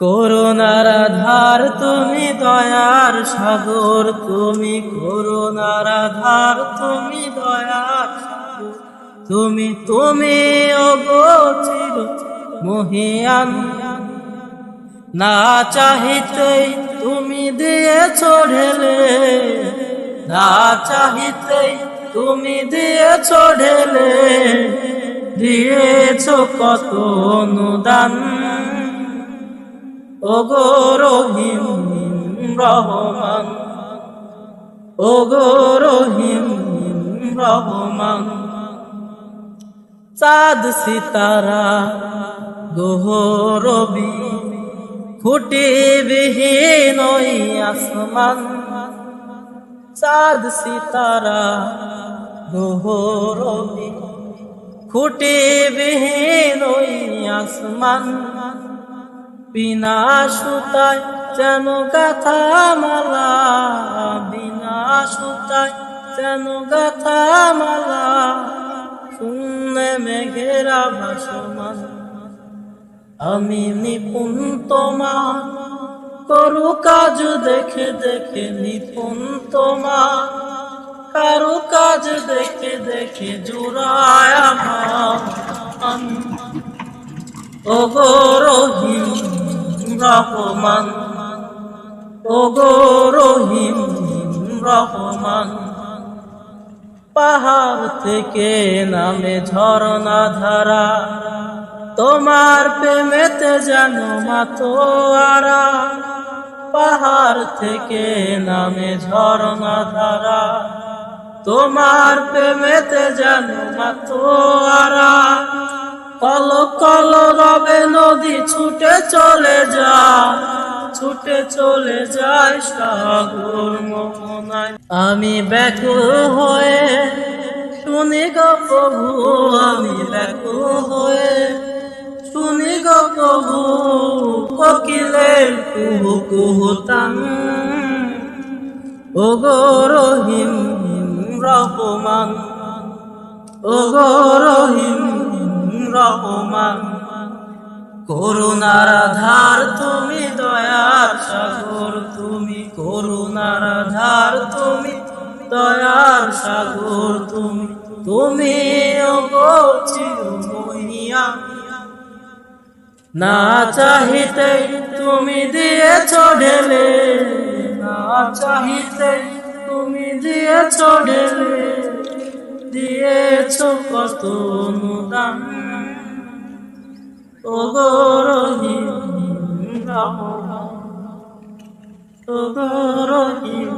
করুণার ধার তুমি দয়ার সাগর। তুমি করুণার ধার তুমি দয়ার তুমি তুমি অগোচির মহিয়ান। না চাহিতেই তুমি দিয়েছ ঢেলে। না চাহিতেই তুমি দিয়েছ ঢেলে। দিয়েছ কত অনুদান। ওগো রহিম রহমান, ওগো রহিম রহমান, চাঁদ সিতারা গোহ রবি খুঁটি বিহীন আসমান, চাঁদ সিতারা গোহ রবি খুঁটি বিহীন আসমান। বিনা সুতায় যেন গাথা মালা বিনা সুতায় যেন গাথা মালা শূন্যে মেঘেরা ভাসমান আমি নিপুণ তোমার, করু কাজ দেখে দেখে নিপুণ তোমার। কারু কাজ দেখে দেখে জুড়ায় আমার ওগো রহিম, রহমান। ওগো রহিম, রহমান। পাহাড় থেকে নামে ঝরনা ধারা, তোমার প্রেমেতে যেন মাতোয়ারা পাহাড় থেকে নামে ঝরনা ধারা, তোমার প্রেমেতে যেন মাতোয়ারা রবে নদী ছুটে চলে যায়? ছুটে চলে যায় সাগর মোহনায়। আমি ব্যাকুল হয়ে শুনি গো প্রভু, আমি ব্যাকুল হয়ে শুনি গো প্রভু, কোকিলের কুহু কুহুতান ও গো রহিম, রহমান ও গো রহিম, রহমান। করুণার ধার তুমি দয়ার সাগর, তুমি করুণার ধার তুমি দয়ার সাগর, তুমি তুমি না চাহিতে তুমি দিয়েছ ঢেলে, না চাহিতে তুমি দিয়েছ ঢেলে, দিয়েছ কত অনুদান। ওগো রহিম রহম ওগো রহিম